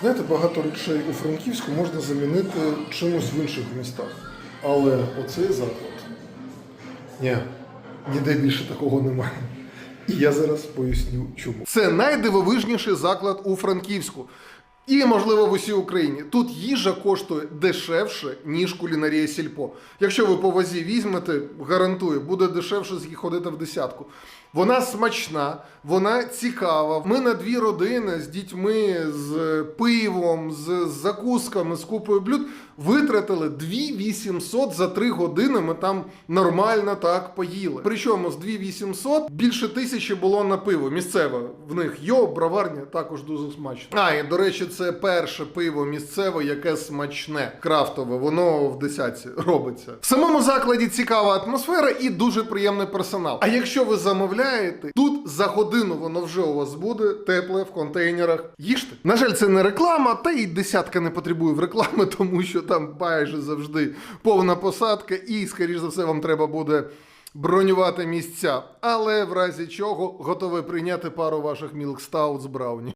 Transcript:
Знаєте, багато речей у Франківську можна замінити чимось в інших містах. Але оцей заклад. Ні, ніде більше такого немає. І я зараз поясню чому. Це найдивовижніший заклад у Франківську. І, можливо, в усій Україні. Тут їжа коштує дешевше, ніж кулінарія сільпо. Якщо ви по вазі візьмете, гарантую, буде дешевше ходити в десятку. Вона смачна, вона цікава. Ми на дві родини з дітьми, з пивом, з закусками, з купою блюд витратили 2800 за 3 години. Ми там нормально так поїли. Причому з 2800 більше тисячі було на пиво. Місцеве в них йо, броварня також дуже смачно. А і до речі, це перше пиво місцеве, яке смачне, крафтове. Воно в десятці робиться. В самому закладі цікава атмосфера і дуже приємний персонал. А якщо ви замовляєте, тут за годину воно вже у вас буде тепле в контейнерах. Їжте. На жаль, це не реклама, та й десятка не потребує в реклами, тому що там майже завжди повна посадка, і, скоріш за все, вам треба буде. Бронювати місця, але в разі чого готовий прийняти пару ваших мілкстаут з брауні.